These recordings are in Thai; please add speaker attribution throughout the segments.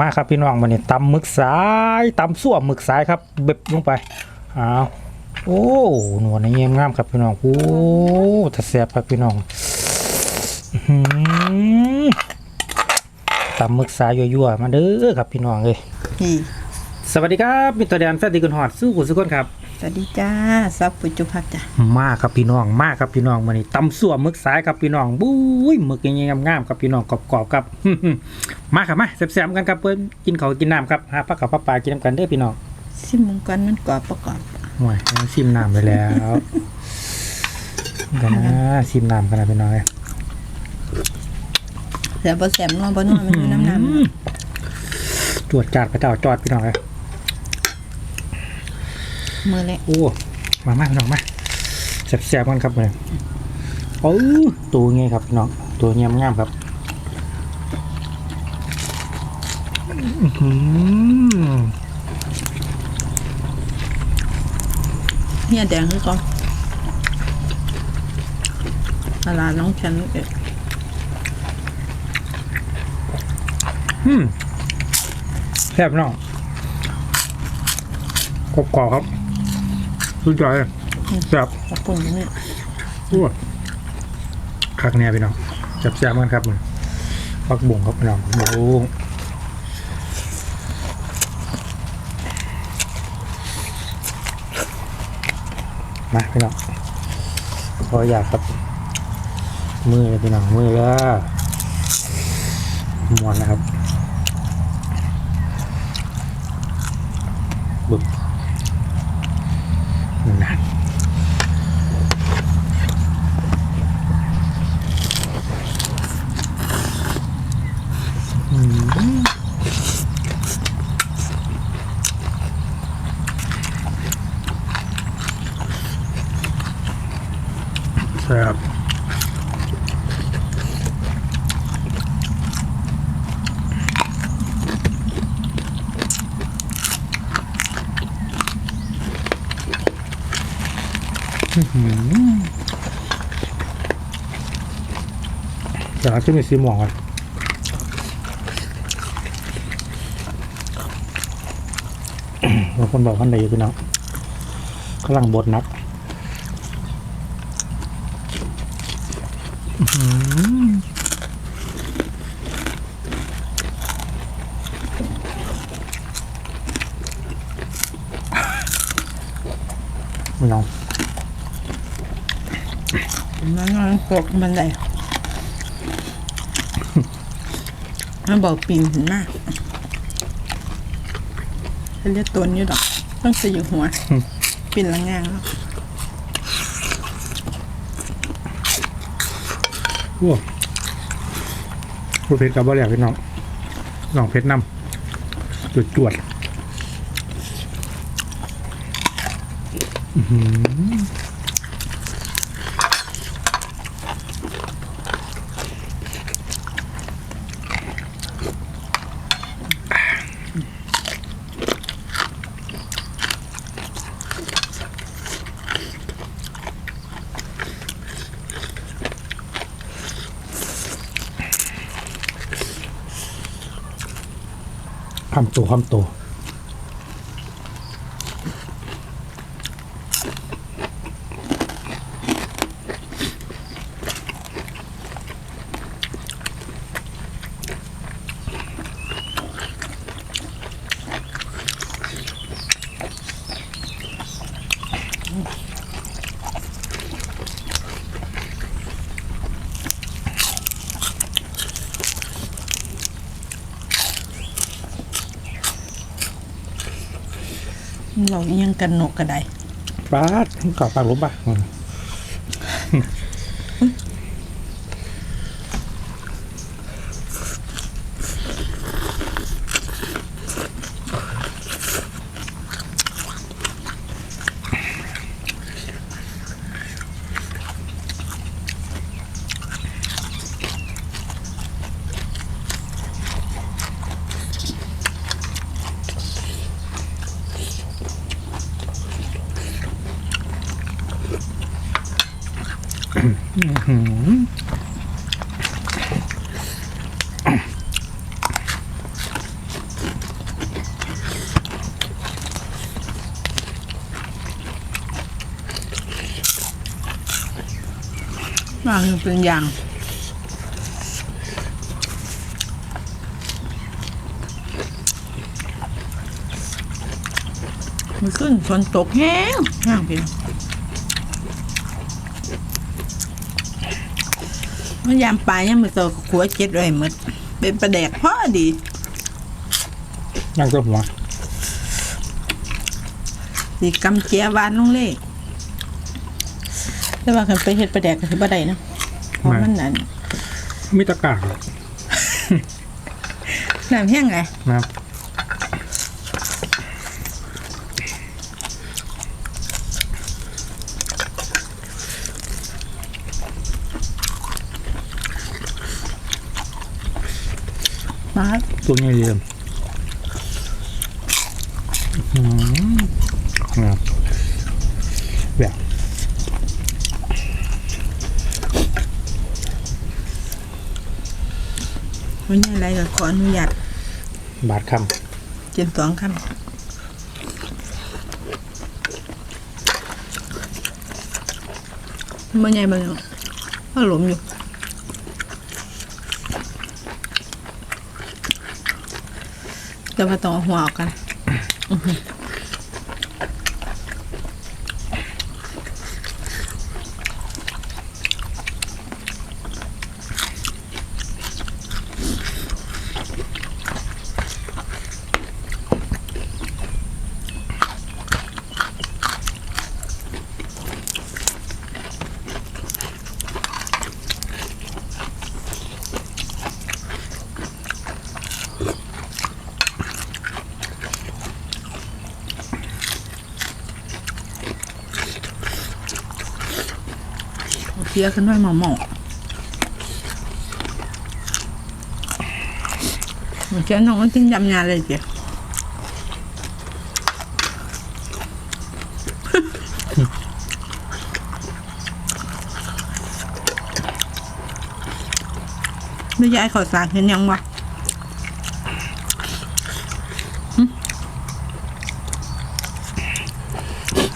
Speaker 1: มาครับพี่น้องวันนี้ตำหมึกสายตำสั่วหมึกสายครับเบ็บลงไปอ้าวโอ้หนวดนี่เยี่ยมงามครับพี่น้องโอ้ถ้าแซ่บครับพี่น้องอื้อหือตำหมึกสายยั่วๆมาเด้อครับพี่น้องเลย
Speaker 2: นี่
Speaker 1: สวัสดีครับมิตรแดนแฟนตีกุนหอดสู้กุสุกนครับ
Speaker 2: สวัสดีจ้าซับปุจจุพักจ้ะ
Speaker 1: มาครับพี่น้องมาครับพี่น้องวันนี้ตำสั่วหมึกสายครับพี่น้องบุ้ยหมึกยังงามๆครับพี่น้องกรอบๆครับมาครับมาแซ่บๆกันครับเพื่อนกินข้าวกินน้ำครับหาผักกับผักปลากินน้ำกันเด้อพี่น้อง
Speaker 2: ซิมมังกรมันกรอบประกอบ
Speaker 1: โอ้ยยังชิมน้ำไปแล้วกันนะชิมน้ำกันนะพี่น้องเอ้ย
Speaker 2: เสียบ่แสบนัวบ่นัวมันอยู่น้ำน้
Speaker 1: จวดจาดพระเจ้าจอดพี่น้องเลยำ
Speaker 2: มือเละ
Speaker 1: โอ้มามาพี่น้องมาแซ่บๆกันครับเลยโอ้ตัวไงครับพี่น้องตัวเงี้ยงามครับอื้อหือ
Speaker 2: เฮียแดงคือก่อนตลาดน้องฉันเอ็ด
Speaker 1: อืมแซ่บพี่น้องกรอบๆครับ สุดยอดเลยแซ่บ
Speaker 2: ขอบคุณนี่
Speaker 1: อ้วคักแน่พี่น้องจับแซ่บกันครับมันฟักบุ้งครับพี่น้องบุ้งมาพี่น้องพออยากครับมือเลยพี่น้องมือแล้วมวนนะครับบึบนั่น แซ่บ อยวเราขึ้นไปซีหมองก่อนบางคนบอกว่าไหนพี่น้องกำลังบดนัก ไม่ลอง
Speaker 2: มันนอกมันได้มันบอกปีนขึ้นมาเขาเรียกตัวนี้ดอก ต้องใส่อยู่หัว ปีนละงางแล้ว
Speaker 1: โอ้พูดเพชรกับบ่แล้วพี่น้องลองเพชรนำจุดจวดอือ หือคำโตคำโต
Speaker 2: เรายังกันนกกระได
Speaker 1: ปาดกรอบปากลบป่ะอืม
Speaker 2: บางเป็นอย่างมัขึ้นฝนตกแห้งแห้งเพียง มันยามปลายยังมือโตกับขัวเจ็ดเลยหมดเป็นประแดกพอดี
Speaker 1: ย่างตัวหัว
Speaker 2: สีกำเจียวานลงเล่แต่ว่าคันไปเฮ็ดประแดกก็คือบ่ได้นะเพราะมันนั่น
Speaker 1: มีตะกร้าครับ
Speaker 2: น้ำแห้งไง
Speaker 1: นะครับ
Speaker 2: มา
Speaker 1: ตัวนี้เยี่ยมอื้อหือนะครับแบบ
Speaker 2: วันนี้อะไรก็ขออนุญาต
Speaker 1: บาทค
Speaker 2: กินสองคำมันใหญ่มันก็หลมอยู่ แต่ว่าต้องเอาหัวออกกัน เสียขึ้นด้วยหมอหมอเหมือนแค่น้องมันติ้งยำยาเลยเจียไม่ยายขอสากเห็นยังวะำ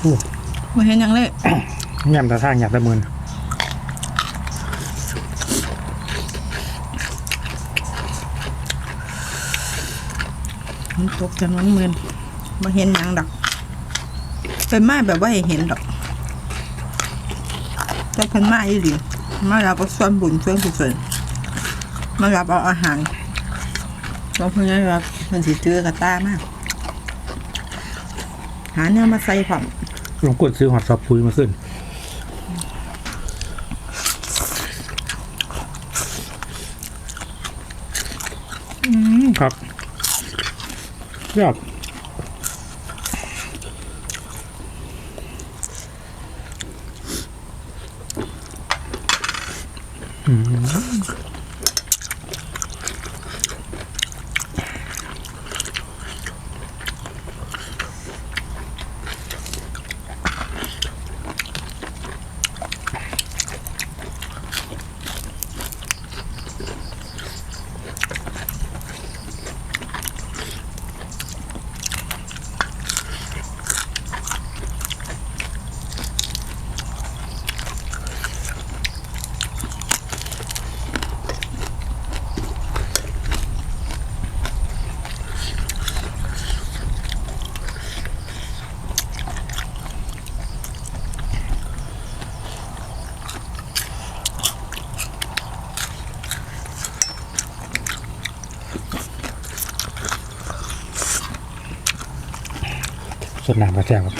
Speaker 1: อู้
Speaker 2: ไม่เห็นยังเลย
Speaker 1: ยำตะทางยำตะมืน
Speaker 2: มันตกจนวันเมือนมาเห็นหยังดอกเป็นมาแบบว่าให้เห็นดอกแต่เป็นมาอีหลีมารับเอาส่วนบุญส่วนกุศลมารับเอาอาหารเราเพิ่งได้รับมันสิซื้อกระต้ามาก หาเนี่ยมาใส่ผม
Speaker 1: ลองกดซื้อหอดซอฟพุยมาขึ้นอืมครับ ย ดน้ำกระแจครับ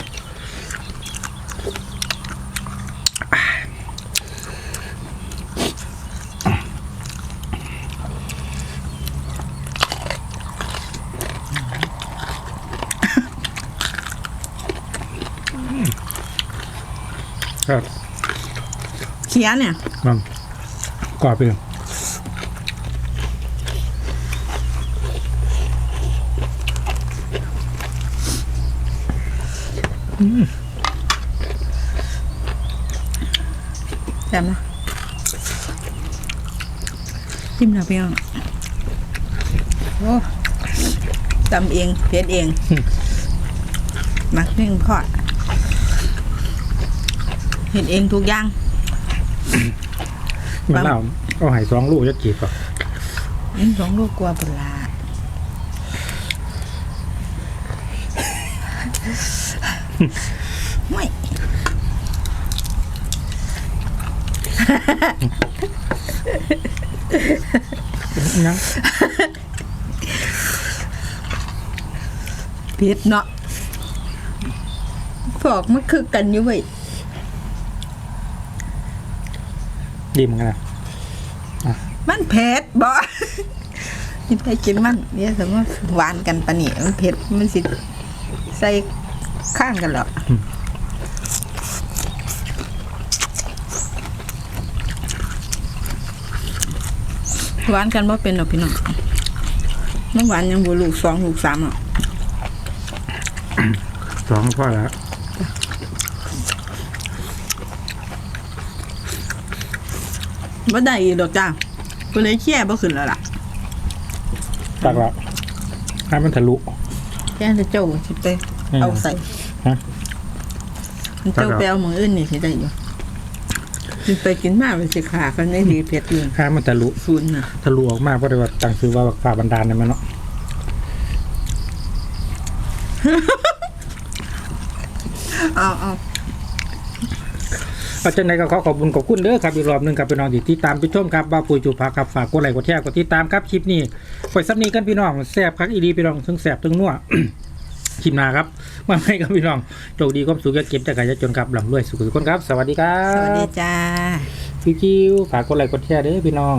Speaker 1: ครับ
Speaker 2: เคี้ยเนี่ย
Speaker 1: มันกรอบไปเลย
Speaker 2: แซ่บนะจิ้มหน่อยเพียงโอ้ตำเองเพ็ดเองหมักนึ่งทอดเห็ดเองทุกอย่าง
Speaker 1: มันเล่าเอาใหายสองลูกจะกีบก่อน
Speaker 2: นี่สองลูกกลัวปลา ไม่
Speaker 1: ยัง
Speaker 2: เผ็ดเนาะพอกมันคือกันอยู่เว้ย
Speaker 1: ดีเหมือนกันนะ
Speaker 2: มันเผ็ดบ่กินไปกินมันเนี่ยสมมติหวานกันปะนี่มันเผ็ดมันสิใส่ ข้างกันเหรอหวานกันบ่เป็นหรอกพี่น้องมันหวานยังบ่ลูกสองลูกสามหรอก
Speaker 1: สองพ่อแล้ว
Speaker 2: บ่ได้อีกดอกจ้าก็เลยแค่บ่ขึ้นแล้วล่ะ
Speaker 1: ตักล้วให้มันทะลุ
Speaker 2: แค่จะเจ้สิไป
Speaker 1: อืม
Speaker 2: เอาใส่
Speaker 1: ฮะ
Speaker 2: มันเจ้าไปเอาหมืออื่นนี่สิได้อยู่กินไปกินมามันสิขากันได้ดีเผ็ดอยู่
Speaker 1: ให้มันทะลุ
Speaker 2: ศูนย์น่ะ
Speaker 1: ทะลุออกมาเพราะได้ว่าตั้งซื้อว่าฝ่าบันดาลเนี่ยมันเนาะ
Speaker 2: เอาเอา
Speaker 1: เอาจังไหนก็ขอขอบคุณขอบคุณเด้อครับอีกรอบหนึงครับพี่น้องที่ติดตามไปชมครับบ้าปุ๋ยจูพักครับฝากกดไลค์กดแชร์กดติดตามครับคลิปนี้ปล่อยซับนี้กันพี่น้องแซ่บคักอีดีพี่น้องทั้งแซ่บทั้งนัว คลิปหน้าครับมาให้กับพี่น้องโชคดีความสุขอย่าเก็บจากกันจะจนครับลำรวยสุขสุขคนครับ สวัสดีครั
Speaker 2: สวัสดี
Speaker 1: บ
Speaker 2: จ้า
Speaker 1: พี่คิวฝากกดไลค์กดแชร์เด้อพี่น้อง